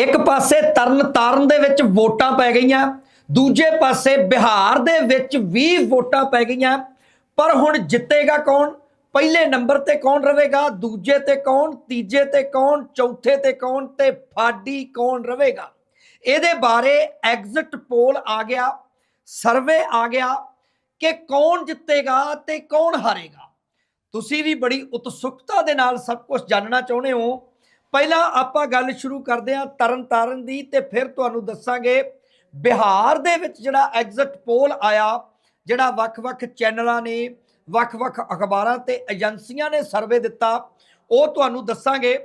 ਇੱਕ ਪਾਸੇ ਤਰਨ ਤਾਰਨ ਦੇ ਵਿੱਚ ਵੋਟਾਂ ਪੈ ਗਈਆਂ, ਦੂਜੇ ਪਾਸੇ ਬਿਹਾਰ ਦੇ ਵਿੱਚ ਵੀ ਵੋਟਾਂ ਪੈ ਗਈਆਂ। ਪਰ ਹੁਣ ਜਿੱਤੇਗਾ ਕੌਣ? ਪਹਿਲੇ ਨੰਬਰ ਤੇ ਕੌਣ ਰਹੇਗਾ? ਦੂਜੇ ਤੇ ਕੌਣ? ਤੀਜੇ ਤੇ ਕੌਣ? ਚੌਥੇ ਤੇ ਕੌਣ? ਤੇ ਫਾਡੀ ਕੌਣ ਰਹੇਗਾ? ਇਹਦੇ ਬਾਰੇ ਐਗਜ਼ਿਟ ਪੋਲ ਆ ਗਿਆ, ਸਰਵੇ ਆ ਗਿਆ ਕਿ ਕੌਣ ਜਿੱਤੇਗਾ ਤੇ ਕੌਣ ਹਾਰੇਗਾ। ਤੁਸੀਂ ਵੀ ਬੜੀ ਉਤਸੁਕਤਾ ਦੇ ਨਾਲ ਸਭ ਕੁਝ ਜਾਣਨਾ ਚਾਹੁੰਦੇ ਹੋ। ਪਹਿਲਾਂ ਆਪਾਂ ਗੱਲ ਸ਼ੁਰੂ ਕਰਦੇ ਹਾਂ ਤਰਨਤਾਰਨ ਦੀ ਤੇ ਫਿਰ ਤੁਹਾਨੂੰ ਦੱਸਾਂਗੇ ਬਿਹਾਰ ਦੇ ਵਿੱਚ ਜਿਹੜਾ ਐਗਜ਼ਿਟ ਪੋਲ ਆਇਆ, ਜਿਹੜਾ ਵੱਖ-ਵੱਖ ਚੈਨਲਾਂ ਨੇ, ਵੱਖ-ਵੱਖ ਅਖਬਾਰਾਂ ਤੇ ਏਜੰਸੀਆਂ ਨੇ ਸਰਵੇ ਦਿੱਤਾ, ਉਹ ਤੁਹਾਨੂੰ ਦੱਸਾਂਗੇ।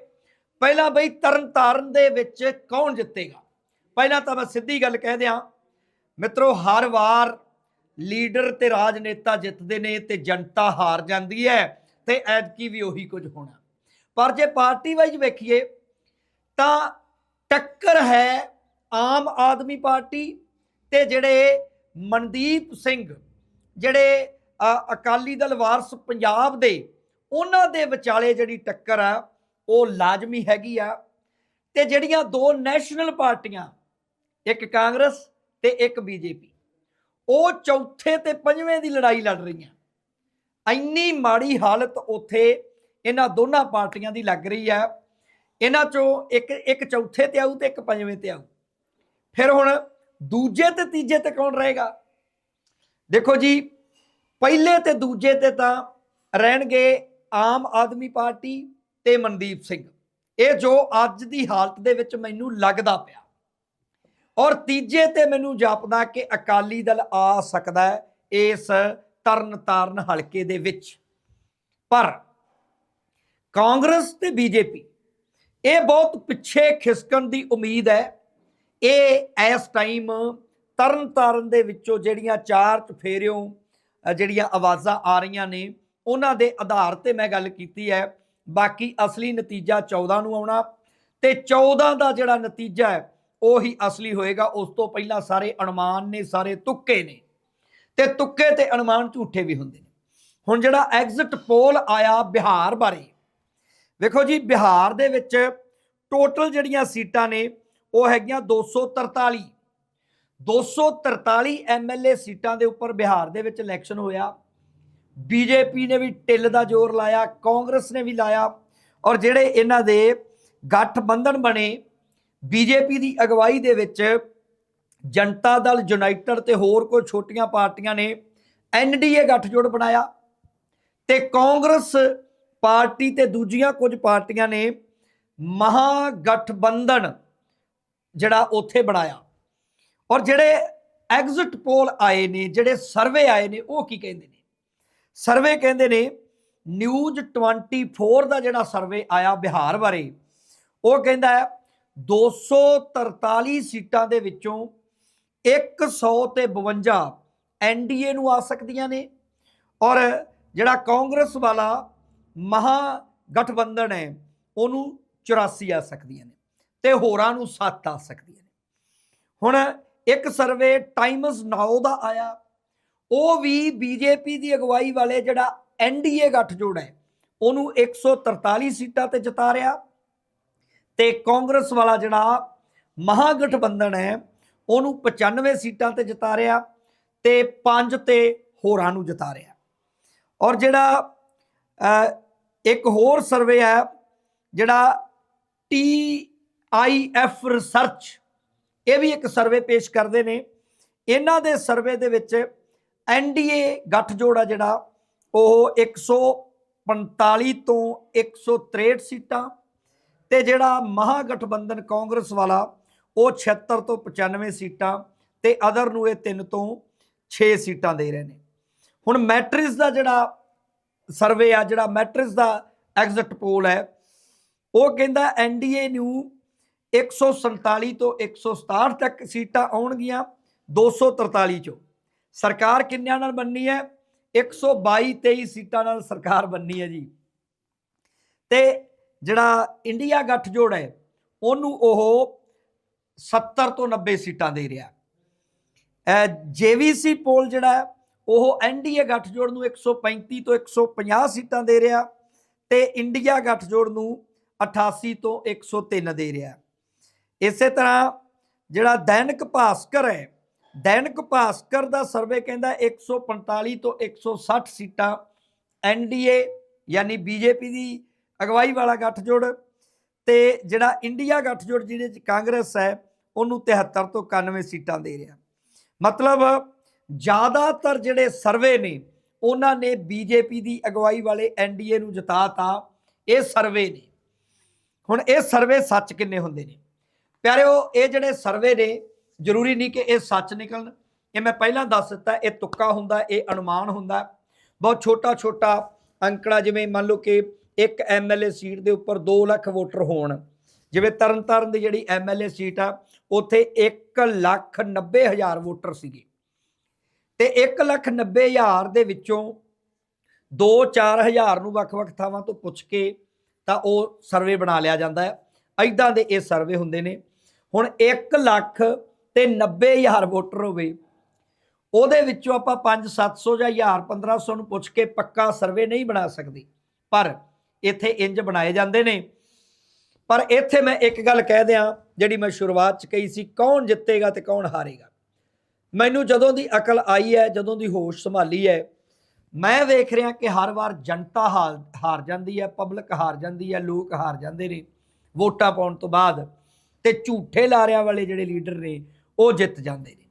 ਪਹਿਲਾਂ ਬਈ ਤਰਨਤਾਰਨ ਦੇ ਵਿੱਚ ਕੌਣ ਜਿੱਤੇਗਾ? ਪਹਿਲਾਂ ਤਾਂ ਮੈਂ ਸਿੱਧੀ ਗੱਲ ਕਹਿ ਦਿਆਂ, ਮਿੱਤਰੋ ਹਰ ਵਾਰ ਲੀਡਰ ਤੇ ਰਾਜਨੇਤਾ ਜਿੱਤਦੇ ਨੇ ਤੇ ਜਨਤਾ ਹਾਰ ਜਾਂਦੀ ਹੈ ਤੇ ਐਤਕੀ ਵੀ ਉਹੀ ਕੁਝ ਹੋਣਾ। ਪਰ ਜੇ ਪਾਰਟੀ ਵਾਈਜ਼ ਵੇਖੀਏ ਤਾਂ ਟੱਕਰ ਹੈ ਆਮ ਆਦਮੀ ਪਾਰਟੀ ਤੇ ਜਿਹੜੇ ਮਨਦੀਪ ਸਿੰਘ, ਜਿਹੜੇ ਅਕਾਲੀ ਦਲ ਵਾਰਸ ਪੰਜਾਬ ਦੇ, ਉਹਨਾਂ ਦੇ ਵਿਚਾਲੇ ਜਿਹੜੀ ਟੱਕਰ ਆ, ਉਹ ਲਾਜ਼ਮੀ ਹੈਗੀ ਆ। ਤੇ ਜਿਹੜੀਆਂ ਦੋ ਨੈਸ਼ਨਲ ਪਾਰਟੀਆਂ, ਇੱਕ ਕਾਂਗਰਸ ਤੇ ਇੱਕ ਬੀਜੇਪੀ, ਉਹ ਚੌਥੇ ਤੇ ਪੰਜਵੇਂ ਦੀ ਲੜਾਈ ਲੜ ਰਹੀਆਂ। ਇੰਨੀ ਮਾੜੀ ਹਾਲਤ ਉੱਥੇ ਇਹਨਾਂ ਦੋਨਾਂ ਪਾਰਟੀਆਂ ਦੀ ਲੱਗ ਰਹੀ ਆ। ਇਹਨਾਂ ਚੋਂ ਇੱਕ ਇੱਕ ਚੌਥੇ ਤੇ ਆਊ ਤੇ ਇੱਕ ਪੰਜਵੇਂ ਤੇ ਆਊ। ਫਿਰ ਹੁਣ ਦੂਜੇ ਤੇ ਤੀਜੇ ਤੇ ਕੌਣ ਰਹੇਗਾ? ਦੇਖੋ ਜੀ, ਪਹਿਲੇ ਤੇ ਦੂਜੇ ਤੇ ਤਾਂ ਰਹਿਣਗੇ ਆਮ ਆਦਮੀ ਪਾਰਟੀ ਤੇ ਮਨਦੀਪ ਸਿੰਘ। ਇਹ ਜੋ ਅੱਜ ਦੀ ਹਾਲਤ ਦੇ ਵਿੱਚ ਮੈਨੂੰ ਲੱਗਦਾ ਪਿਆ। ਔਰ ਤੀਜੇ ਤੇ ਮੈਨੂੰ ਜਾਪਦਾ ਕਿ ਅਕਾਲੀ ਦਲ ਆ ਸਕਦਾ ਹੈ ਇਸ ਤਰਨ ਤਾਰਨ ਹਲਕੇ ਦੇ ਵਿੱਚ। ਪਰ ਕਾਂਗਰਸ ਤੇ ਬੀਜੇਪੀ। ਇਹ ਬਹੁਤ ਪਿੱਛੇ ਖਿਸਕਣ ਦੀ ਉਮੀਦ ਹੈ। ਇਹ ਇਸ ਟਾਈਮ ਤਰਨ ਤਾਰਨ ਦੇ ਵਿੱਚੋਂ ਜਿਹੜੀਆਂ ਚਾਰ ਚਫੇਰਿਓਂ ਜਿਹੜੀਆਂ ਆਵਾਜ਼ਾਂ ਆ ਰਹੀਆਂ ਨੇ, ਉਹਨਾਂ ਦੇ ਆਧਾਰ ਤੇ ਮੈਂ ਗੱਲ ਕੀਤੀ ਹੈ। ਬਾਕੀ ਅਸਲੀ ਨਤੀਜਾ 14 ਨੂੰ ਆਉਣਾ ਤੇ 14 ਦਾ ਜਿਹੜਾ ਨਤੀਜਾ ਹੈ, ਉਹੀ ਅਸਲੀ ਹੋਏਗਾ। ਉਸ ਤੋਂ ਪਹਿਲਾਂ ਸਾਰੇ ਅਨੁਮਾਨ ਨੇ, ਸਾਰੇ ਤੁੱਕੇ ਨੇ। ਤੇ ਤੁੱਕੇ ਤੇ ਅਨੁਮਾਨ ਝੂਠੇ ਵੀ ਹੁੰਦੇ ਨੇ। ਹੁਣ ਜਿਹੜਾ ਐਗਜ਼ਿਟ ਪੋਲ ਆਇਆ ਬਿਹਾਰ ਬਾਰੇ ਵੇਖੋ ਜੀ, ਬਿਹਾਰ ਦੇ ਵਿੱਚ ਟੋਟਲ ਜਿਹੜੀਆਂ ਸੀਟਾਂ ਨੇ, ਉਹ ਹੈਗੀਆਂ 243 243 ਐਮਐਲਏ ਸੀਟਾਂ ਦੇ ਉੱਪਰ ਬਿਹਾਰ ਦੇ ਵਿੱਚ ਇਲੈਕਸ਼ਨ ਹੋਇਆ। ਬੀਜੇਪੀ ਨੇ ਵੀ ਟਿੱਲ ਦਾ ਜ਼ੋਰ ਲਾਇਆ, ਕਾਂਗਰਸ ਨੇ ਵੀ ਲਾਇਆ ਔਰ ਜਿਹੜੇ ਇਹਨਾਂ ਦੇ ਗੱਠ ਬੰਧਨ ਬਣੇ ਬੀਜੇਪੀ ਦੀ ਅਗਵਾਈ ਦੇ ਵਿੱਚ ਜਨਤਾ ਦਲ ਯੂਨਾਈਟਿਡ ਤੇ ਹੋਰ ਕੋਈ ਛੋਟੀਆਂ ਪਾਰਟੀਆਂ ਨੇ ਐਨਡੀਏ ਗੱਠਜੋੜ ਬਣਾਇਆ ਤੇ ਕਾਂਗਰਸ ਪਾਰਟੀ ਤੇ ਦੂਜੀਆਂ ਕੁਝ ਪਾਰਟੀਆਂ ਨੇ ਮਹਾ ਗਠਬੰਧਨ ਜਿਹੜਾ ਉੱਥੇ ਬਣਾਇਆ। ਔਰ ਜਿਹੜੇ ਐਗਜ਼ਿਟ ਪੋਲ ਆਏ ਨੇ, ਜਿਹੜੇ ਸਰਵੇ ਆਏ ਨੇ, ਉਹ ਕੀ ਕਹਿੰਦੇ ਨੇ? ਸਰਵੇ ਕਹਿੰਦੇ ਨੇ, ਨਿਊਜ਼ 24 ਦਾ ਜਿਹੜਾ ਸਰਵੇ ਆਇਆ ਬਿਹਾਰ ਬਾਰੇ, ਉਹ ਕਹਿੰਦਾ ਹੈ 243 ਸੀਟਾਂ ਦੇ ਵਿੱਚੋਂ 100 ਤੇ 52 ਐਨਡੀਏ ਨੂੰ ਆ ਸਕਦੀਆਂ ਨੇ। ਔਰ ਜਿਹੜਾ ਕਾਂਗਰਸ ਵਾਲਾ ਮਹਾ ਗਠਬੰਧਨ ਹੈ, ਉਹਨੂੰ 84 ਆ ਸਕਦੀਆਂ ਨੇ ਤੇ ਹੋਰਾਂ ਨੂੰ 7 ਆ ਸਕਦੀਆਂ ਨੇ। ਹੁਣ ਇੱਕ ਸਰਵੇ ਟਾਈਮਸ ਨਾਓ ਦਾ ਆਇਆ, ਉਹ ਵੀ ਬੀਜੇਪੀ ਦੀ ਅਗਵਾਈ ਵਾਲੇ ਜਿਹੜਾ ਐਨਡੀਏ ਗੱਠਜੋੜ ਹੈ, ਉਹਨੂੰ 143 ਸੀਟਾਂ ਤੇ ਜਿਤਾ ਰਿਹਾ ਤੇ ਕਾਂਗਰਸ ਵਾਲਾ ਜਿਹੜਾ ਮਹਾਗਠਬੰਧਨ ਹੈ, ਉਹਨੂੰ 95 ਸੀਟਾਂ ਤੇ ਜਿਤਾ ਰਿਹਾ ਤੇ 5 ਤੇ ਹੋਰਾਂ ਨੂੰ ਜਿਤਾ ਰਿਹਾ। ਔਰ ਜਿਹੜਾ ਇੱਕ ਹੋਰ ਸਰਵੇ ਹੈ ਜਿਹੜਾ ਟੀ ਆਈ ਐਫ ਰਿਸਰਚ ਇਹ ਵੀ ਇੱਕ ਸਰਵੇ ਪੇਸ਼ ਕਰਦੇ ਨੇ। ਇਹਨਾਂ ਦੇ ਸਰਵੇ ਦੇ ਵਿੱਚ ਐਨਡੀਏ ਗੱਠਜੋੜ ਆ ਜਿਹੜਾ, ਉਹ 145 ਤੋਂ 163 ਸੀਟਾਂ ਤੇ ਜਿਹੜਾ ਮਹਾਗਠਬੰਧਨ ਕਾਂਗਰਸ ਵਾਲਾ, ਉਹ 76 ਤੋਂ 95 ਸੀਟਾਂ ਤੇ ਅਦਰ ਨੂੰ ਇਹ 3 ਤੋਂ 6 ਸੀਟਾਂ ਦੇ ਰਹੇ ਨੇ। ਹੁਣ ਮੈਟ੍ਰਿਕਸ ਦਾ ਜਿਹੜਾ ਸਰਵੇ ਆ ਜਿਹੜਾ ਮੈਟ੍ਰਿਕਸ ਦਾ ਐਗਜ਼ਿਟ ਪੋਲ ਹੈ, ਉਹ ਕਹਿੰਦਾ ਐਨਡੀਏ ਨੂੰ 147 ਤੋਂ 167 ਤੱਕ ਸੀਟਾਂ ਆਉਣਗੀਆਂ 243 ਚੋਂ। ਸਰਕਾਰ ਕਿੰਨਿਆਂ ਨਾਲ ਬੰਨੀ ਹੈ? 122 23 ਸੀਟਾਂ ਨਾਲ ਸਰਕਾਰ ਬੰਨੀ ਹੈ ਜੀ। ਤੇ ਜਿਹੜਾ ਇੰਡੀਆ ਗੱਠਜੋੜ ਹੈ, ਉਹਨੂੰ ਉਹ 70 ਤੋਂ 90 ਸੀਟਾਂ ਦੇ ਰਿਹਾ। ਜੇਵੀਸੀ ਪੋਲ ਜਿਹੜਾ ਉਹ ਐਨਡੀਏ ਗੱਠਜੋੜ ਨੂੰ 135 ਤੋਂ 150 ਸੀਟਾਂ ਦੇ ਰਿਹਾ ਤੇ ਇੰਡੀਆ ਗੱਠਜੋੜ ਨੂੰ 88 ਤੋਂ 103 ਦੇ ਰਿਹਾ। ਇਸੇ ਤਰ੍ਹਾਂ ਜਿਹੜਾ ਦੈਨਿਕ ਭਾਸਕਰ ਹੈ, ਦੈਨਿਕ ਭਾਸਕਰ ਦਾ ਸਰਵੇ ਕਹਿੰਦਾ 145 ਤੋਂ 160 ਸੀਟਾਂ ਐਨਡੀਏ ਯਾਨੀ ਬੀਜੇਪੀ ਦੀ ਅਗਵਾਈ ਵਾਲਾ ਗੱਠਜੋੜ ਤੇ ਜਿਹੜਾ ਇੰਡੀਆ ਗੱਠਜੋੜ ਜਿਹਦੇ ਚ ਕਾਂਗਰਸ ਹੈ, ਉਹਨੂੰ 73 ਤੋਂ 91 ਸੀਟਾਂ ਦੇ ਰਿਹਾ। ਮਤਲਬ ਜ਼ਿਆਦਾਤਰ ਜਿਹੜੇ ਸਰਵੇ ਨੇ, ਉਹਨਾਂ ਨੇ ਬੀਜੇਪੀ ਦੀ ਅਗਵਾਈ ਵਾਲੇ ਐਨਡੀਏ ਨੂੰ ਜਿਤਾਤਾ। ਇਹ ਸਰਵੇ ਨੇ। ਹੁਣ ਇਹ ਸਰਵੇ ਸੱਚ ਕਿੰਨੇ ਹੁੰਦੇ ਨੇ? ਪਿਆਰਿਓ, ਇਹ ਜਿਹੜੇ ਸਰਵੇ ਨੇ, ਜ਼ਰੂਰੀ ਨਹੀਂ ਕਿ ਇਹ ਸੱਚ ਨਿਕਲਣ। ਇਹ ਮੈਂ ਪਹਿਲਾਂ ਦੱਸ ਦਿੱਤਾ, ਇਹ ਤੁੱਕਾ ਹੁੰਦਾ, ਇਹ ਅਨੁਮਾਨ ਹੁੰਦਾ। ਬਹੁਤ ਛੋਟਾ ਛੋਟਾ ਅੰਕੜਾ, ਜਿਵੇਂ ਮੰਨ ਲਓ ਕਿ ਇੱਕ ਐਮਐਲਏ ਸੀਟ ਦੇ ਉੱਪਰ 2 ਲੱਖ ਵੋਟਰ ਹੋਣ। ਜਿਵੇਂ ਤਰਨਤਾਰਨ ਦੀ ਜਿਹੜੀ ਐਮਐਲਏ ਸੀਟ ਆ, ਉੱਥੇ 1 ਲੱਖ 90 ਹਜ਼ਾਰ ਵੋਟਰ ਸੀਗੇ। ਤੇ 1 ਲੱਖ 90 ਹਜ਼ਾਰ ਦੇ ਵਿੱਚੋਂ 2-4 ਹਜ਼ਾਰ ਨੂੰ ਵੱਖ-ਵੱਖ ਥਾਵਾਂ ਤੋਂ ਪੁੱਛ ਕੇ ਤਾਂ ਉਹ ਸਰਵੇ ਬਣਾ ਲਿਆ ਜਾਂਦਾ ਹੈ। ਐਦਾਂ ਦੇ ਇਹ ਸਰਵੇ ਹੁੰਦੇ ਨੇ। ਹੁਣ 1 ਲੱਖ ਤੇ 90 ਹਜ਼ਾਰ ਵੋਟਰ ਹੋਵੇ, ਉਹਦੇ ਵਿੱਚੋਂ ਆਪਾਂ 5-700 ਜਾਂ 1000 1500 ਨੂੰ ਪੁੱਛ ਕੇ ਪੱਕਾ ਸਰਵੇ ਨਹੀਂ ਬਣਾ ਸਕਦੇ। ਪਰ ਇੱਥੇ ਇੰਜ ਬਣਾਏ ਜਾਂਦੇ ਨੇ। ਪਰ ਇੱਥੇ ਮੈਂ ਇੱਕ ਗੱਲ ਕਹਿ ਦਿਆਂ, ਜਿਹੜੀ ਮੈਂ ਸ਼ੁਰੂਆਤ ਚ ਕਹੀ ਸੀ, ਕੌਣ ਜਿੱਤੇਗਾ ਤੇ ਕੌਣ ਹਾਰੇਗਾ। ਮੈਨੂੰ ਜਦੋਂ ਦੀ ਅਕਲ ਆਈ ਹੈ, ਜਦੋਂ ਦੀ ਹੋਸ਼ ਸੰਭਾਲੀ ਹੈ, ਮੈਂ ਵੇਖ ਰਿਹਾ ਕਿ ਹਰ ਵਾਰ ਜਨਤਾ ਹਾਰ ਹਾਰ ਜਾਂਦੀ ਹੈ ਪਬਲਿਕ ਹਾਰ ਜਾਂਦੀ ਹੈ, ਲੋਕ ਹਾਰ ਜਾਂਦੇ ਨੇ। ਵੋਟਾਂ ਪਾਉਣ ਤੋਂ ਬਾਅਦ ਤੇ ਝੂਠੇ ਲਾਰਿਆਂ ਵਾਲੇ ਜਿਹੜੇ ਲੀਡਰ ਨੇ, ਉਹ ਜਿੱਤ ਜਾਂਦੇ ਨੇ।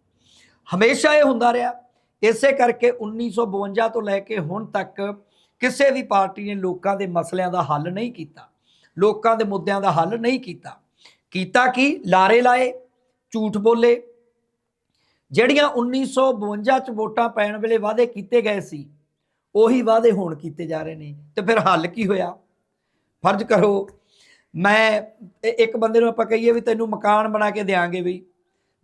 ਹਮੇਸ਼ਾ ਇਹ ਹੁੰਦਾ ਰਿਹਾ। ਇਸੇ ਕਰਕੇ 1952 ਤੋਂ ਲੈ ਕੇ ਹੁਣ ਤੱਕ ਕਿਸੇ ਵੀ ਪਾਰਟੀ ਨੇ ਲੋਕਾਂ ਦੇ ਮਸਲਿਆਂ ਦਾ ਹੱਲ ਨਹੀਂ ਕੀਤਾ। ਲੋਕਾਂ ਦੇ ਮੁੱਦਿਆਂ ਦਾ ਹੱਲ ਨਹੀਂ ਕੀਤਾ। ਕੀਤਾ ਕੀ? ਲਾਰੇ ਲਾਏ, ਝੂਠ ਬੋਲੇ ਜਿਹੜੀਆਂ 1952 ਚ ਵੋਟਾਂ ਪੈਣ ਵੇਲੇ ਵਾਅਦੇ ਕੀਤੇ ਗਏ ਸੀ, ਉਹੀ ਵਾਅਦੇ ਹੁਣ ਕੀਤੇ ਜਾ ਰਹੇ ਨੇ। ਤੇ ਫਿਰ ਹੱਲ ਕੀ ਹੋਇਆ? ਫਰਜ਼ ਕਰੋ, ਮੈਂ ਇੱਕ ਬੰਦੇ ਨੂੰ ਆਪਾਂ ਕਹੀਏ ਵੀ ਤੈਨੂੰ ਮਕਾਨ ਬਣਾ ਕੇ ਦੇਾਂਗੇ ਵੀ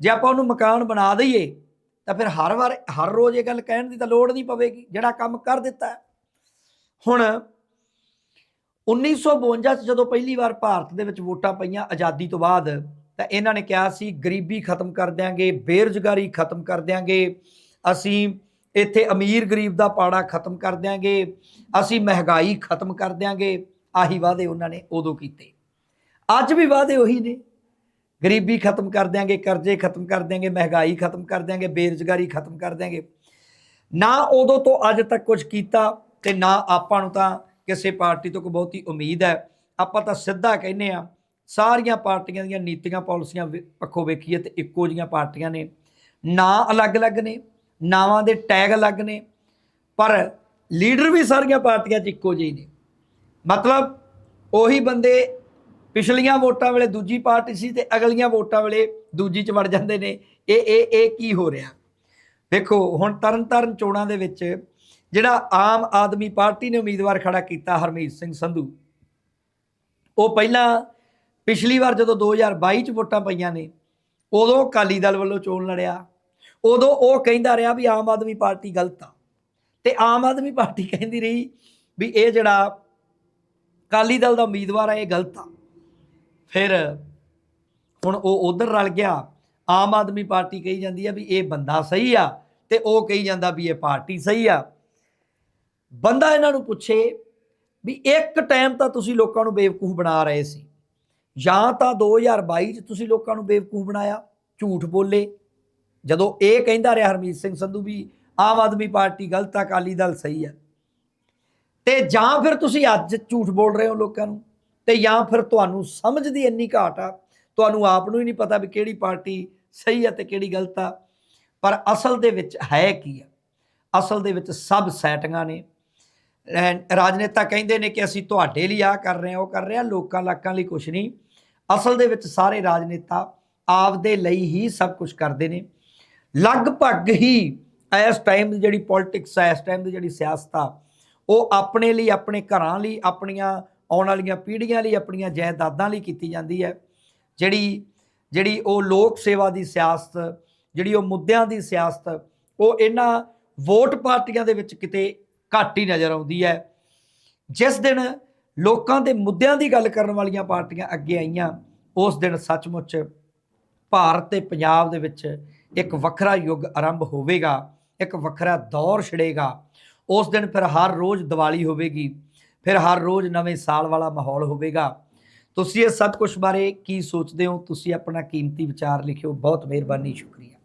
ਜੇ ਆਪਾਂ ਉਹਨੂੰ ਮਕਾਨ ਬਣਾ ਦਈਏ, ਤਾਂ ਫਿਰ ਹਰ ਵਾਰ, ਹਰ ਰੋਜ਼ ਇਹ ਗੱਲ ਕਹਿਣ ਦੀ ਤਾਂ ਲੋੜ ਨਹੀਂ ਪਵੇਗੀ, ਜਿਹੜਾ ਕੰਮ ਕਰ ਦਿੱਤਾ। ਹੈ। ਹੁਣ 1952 ਚ ਜਦੋਂ ਪਹਿਲੀ ਵਾਰ ਭਾਰਤ ਦੇ ਵਿੱਚ ਵੋਟਾਂ ਪਈਆਂ ਆਜ਼ਾਦੀ ਤੋਂ ਬਾਅਦ ਤਾਂ ਇਹਨਾਂ ਨੇ ਕਿਹਾ ਸੀ, ਗਰੀਬੀ ਖਤਮ ਕਰ ਦਿਆਂਗੇ, ਬੇਰੁਜ਼ਗਾਰੀ ਖਤਮ ਕਰ ਦਿਆਂਗੇ, ਅਸੀਂ ਇੱਥੇ ਅਮੀਰ ਗਰੀਬ ਦਾ ਪਾੜਾ ਖਤਮ ਕਰ ਦਿਆਂਗੇ, ਅਸੀਂ ਮਹਿੰਗਾਈ ਖਤਮ ਕਰ ਦਿਆਂਗੇ, ਆਹੀ ਵਾਅਦੇ ਉਹਨਾਂ ਨੇ ਉਦੋਂ ਕੀਤੇ। ਅੱਜ ਵੀ ਵਾਅਦੇ ਉਹੀ ਨੇ। ਗਰੀਬੀ ਖਤਮ ਕਰ ਦਿਆਂਗੇ, ਕਰਜ਼ੇ ਖਤਮ ਕਰ ਦਿਆਂਗੇ, ਮਹਿੰਗਾਈ ਖਤਮ ਕਰ ਦਿਆਂਗੇ, ਬੇਰੁਜ਼ਗਾਰੀ ਖਤਮ ਕਰ ਦਿਆਂਗੇ। ਨਾ ਉਦੋਂ ਤੋਂ ਅੱਜ ਤੱਕ ਕੁਝ ਕੀਤਾ ਤੇ ਨਾ ਆਪਾਂ ਨੂੰ ਤਾਂ ਕਿਸੇ ਪਾਰਟੀ ਤੋਂ ਕੋਈ ਬਹੁਤੀ ਉਮੀਦ ਹੈ। ਆਪਾਂ ਤਾਂ ਸਿੱਧਾ ਕਹਿੰਨੇ ਆ ਸਾਰੀਆਂ ਪਾਰਟੀਆਂ ਦੀਆਂ ਨੀਤੀਆਂ, ਪਾਲਿਸੀਆਂ ਵੇ- ਪੱਖੋਂ ਵੇਖੀਏ ਤੇ ਇੱਕੋ ਜੀਆਂ ਪਾਰਟੀਆਂ ਨੇ। ਨਾਂ ਅਲੱਗ-ਅਲੱਗ ਨੇ, ਨਾਵਾਂ ਦੇ ਟੈਗ ਅਲੱਗ ਨੇ, ਪਰ ਲੀਡਰ ਵੀ ਸਾਰੀਆਂ ਪਾਰਟੀਆਂ 'ਚ ਇੱਕੋ ਜਿਹੇ ਨੇ। ਮਤਲਬ ਉਹੀ ਬੰਦੇ ਪਿਛਲੀਆਂ ਵੋਟਾਂ ਵੇਲੇ ਦੂਜੀ ਪਾਰਟੀ ਸੀ ਤੇ ਅਗਲੀਆਂ ਵੋਟਾਂ ਵੇਲੇ ਦੂਜੀ 'ਚ ਵੜ ਜਾਂਦੇ ਨੇ। ਇਹ ਇਹ ਇਹ ਕੀ ਹੋ ਰਿਹਾ? ਦੇਖੋ, ਹੁਣ ਤਰਨਤਾਰਨ ਚੋਣਾਂ ਦੇ ਵਿੱਚ ਜਿਹੜਾ ਆਮ ਆਦਮੀ ਪਾਰਟੀ ਨੇ ਉਮੀਦਵਾਰ ਖੜਾ ਕੀਤਾ ਹਰਮੀਤ ਸਿੰਘ ਸੰਧੂ, ਉਹ ਪਹਿਲਾਂ ਪਿਛਲੀ ਵਾਰ ਜਦੋਂ 2022 ਚ ਵੋਟਾਂ ਪਈਆਂ ਨੇ, ਉਦੋਂ ਅਕਾਲੀ ਦਲ ਵੱਲੋਂ ਚੋਣ ਲੜਿਆ, ਉਦੋਂ ਉਹ ਕਹਿੰਦਾ ਰਿਹਾ ਵੀ ਆਮ ਆਦਮੀ ਪਾਰਟੀ ਗਲਤ ਆ। ਤੇ ਆਮ ਆਦਮੀ ਪਾਰਟੀ ਕਹਿੰਦੀ ਰਹੀ ਵੀ ਇਹ ਜਿਹੜਾ ਅਕਾਲੀ ਦਲ ਦਾ ਉਮੀਦਵਾਰ ਆ, ਇਹ ਗਲਤ ਆ। ਫਿਰ ਹੁਣ ਉਹ ਉਧਰ ਰਲ ਗਿਆ, ਆਮ ਆਦਮੀ ਪਾਰਟੀ ਕਹੀ ਜਾਂਦੀ ਆ ਵੀ ਇਹ ਬੰਦਾ ਸਹੀ ਆ ਤੇ ਉਹ ਕਹੀ ਜਾਂਦਾ ਵੀ ਇਹ ਪਾਰਟੀ ਸਹੀ ਆ। ਬੰਦਾ ਇਹਨਾਂ ਨੂੰ ਪੁੱਛੇ ਵੀ ਇੱਕ ਟਾਈਮ ਤਾਂ ਤੁਸੀਂ ਲੋਕਾਂ ਨੂੰ ਬੇਵਕੂਫ ਬਣਾ ਰਹੇ ਸੀ। ਜਾਂ ਤਾਂ 2022 ਚ ਤੁਸੀਂ ਲੋਕਾਂ ਨੂੰ ਬੇਵਕੂਫ ਬਣਾਇਆ, ਝੂਠ ਬੋਲੇ। ਜਦੋਂ ਇਹ ਕਹਿੰਦਾ ਰਿਹਾ ਹਰਮੀਤ ਸਿੰਘ ਸੰਧੂ ਵੀ ਆਮ ਆਦਮੀ ਪਾਰਟੀ ਗਲਤ ਆ, ਅਕਾਲੀ ਦਲ ਸਹੀ ਆ। ਤੇ ਜਾਂ ਫਿਰ ਤੁਸੀਂ ਅੱਜ ਝੂਠ ਬੋਲ ਰਹੇ ਹੋ ਲੋਕਾਂ ਨੂੰ, ਤੇ ਜਾਂ ਫਿਰ ਤੁਹਾਨੂੰ ਸਮਝ ਦੀ ਇੰਨੀ ਘਾਟ ਆ, ਤੁਹਾਨੂੰ ਆਪ ਨੂੰ ਹੀ ਨਹੀਂ ਪਤਾ ਵੀ ਕਿਹੜੀ ਪਾਰਟੀ ਸਹੀ ਆ ਤੇ ਕਿਹੜੀ ਗਲਤ ਆ। ਪਰ ਅਸਲ ਦੇ ਵਿੱਚ ਹੈ ਕੀ ਆ? ਅਸਲ ਦੇ ਵਿੱਚ ਸਭ ਸੈਟਿੰਗਾਂ ਨੇ। ਰਾਜਨੇਤਾ ਕਹਿੰਦੇ ਨੇ ਕਿ ਅਸੀਂ ਤੁਹਾਡੇ ਲਈ ਆ ਕਰ ਰਹੇ ਹਾਂ, ਉਹ ਕਰ ਰਹੇ ਹਾਂ ਲੋਕਾਂ ਲਾਕਾਂ ਲਈ ਕੁਝ ਨਹੀਂ। ਅਸਲ ਦੇ ਵਿੱਚ ਸਾਰੇ ਰਾਜਨੇਤਾ ਆਪਦੇ ਲਈ ਹੀ ਸਭ ਕੁਝ ਕਰਦੇ ਨੇ। ਲਗਭਗ ਹੀ ਇਸ ਟਾਈਮ ਦੀ ਜਿਹੜੀ ਪੋਲਿਟਿਕਸ ਹੈ ਇਸ ਟਾਈਮ ਦੀ ਜਿਹੜੀ ਸਿਆਸਤ ਆ, ਉਹ ਆਪਣੇ ਲਈ, ਆਪਣੇ ਘਰਾਂ ਲਈ, ਆਪਣੀਆਂ ਆਉਣ ਵਾਲੀਆਂ ਪੀੜ੍ਹੀਆਂ ਲਈ, ਆਪਣੀਆਂ ਜਾਇਦਾਦਾਂ ਲਈ ਕੀਤੀ ਜਾਂਦੀ ਹੈ। ਜਿਹੜੀ ਜਿਹੜੀ ਉਹ ਲੋਕ ਸੇਵਾ ਦੀ ਸਿਆਸਤ, ਜਿਹੜੀ ਉਹ ਮੁੱਦਿਆਂ ਦੀ ਸਿਆਸਤ, ਉਹ ਇਹਨਾਂ ਵੋਟ ਪਾਰਟੀਆਂ ਦੇ ਵਿੱਚ ਕਿਤੇ ਘੱਟ ਹੀ ਨਜ਼ਰ ਆਉਂਦੀ ਹੈ। ਜਿਸ ਦਿਨ ਲੋਕਾਂ ਦੇ ਮੁੱਦਿਆਂ ਦੀ ਗੱਲ ਕਰਨ ਵਾਲੀਆਂ ਪਾਰਟੀਆਂ ਅੱਗੇ ਆਈਆਂ, ਉਸ ਦਿਨ ਸੱਚਮੁੱਚ ਭਾਰਤ ਤੇ ਪੰਜਾਬ ਦੇ ਵਿੱਚ ਇੱਕ ਵੱਖਰਾ ਯੁੱਗ ਆਰੰਭ ਹੋਵੇਗਾ, ਇੱਕ ਵੱਖਰਾ ਦੌਰ ਛਿੜੇਗਾ। ਉਸ ਦਿਨ ਫਿਰ ਹਰ ਰੋਜ਼ ਦੀਵਾਲੀ ਹੋਵੇਗੀ, ਫਿਰ ਹਰ ਰੋਜ਼ ਨਵੇਂ ਸਾਲ ਵਾਲਾ ਮਾਹੌਲ ਹੋਵੇਗਾ। ਤੁਸੀਂ ਇਹ ਸਭ ਕੁਝ ਬਾਰੇ ਕੀ ਸੋਚਦੇ ਹੋ? ਤੁਸੀਂ ਆਪਣਾ ਕੀਮਤੀ ਵਿਚਾਰ ਲਿਖਿਓ। ਬਹੁਤ ਮਿਹਰਬਾਨੀ, ਸ਼ੁਕਰੀਆ।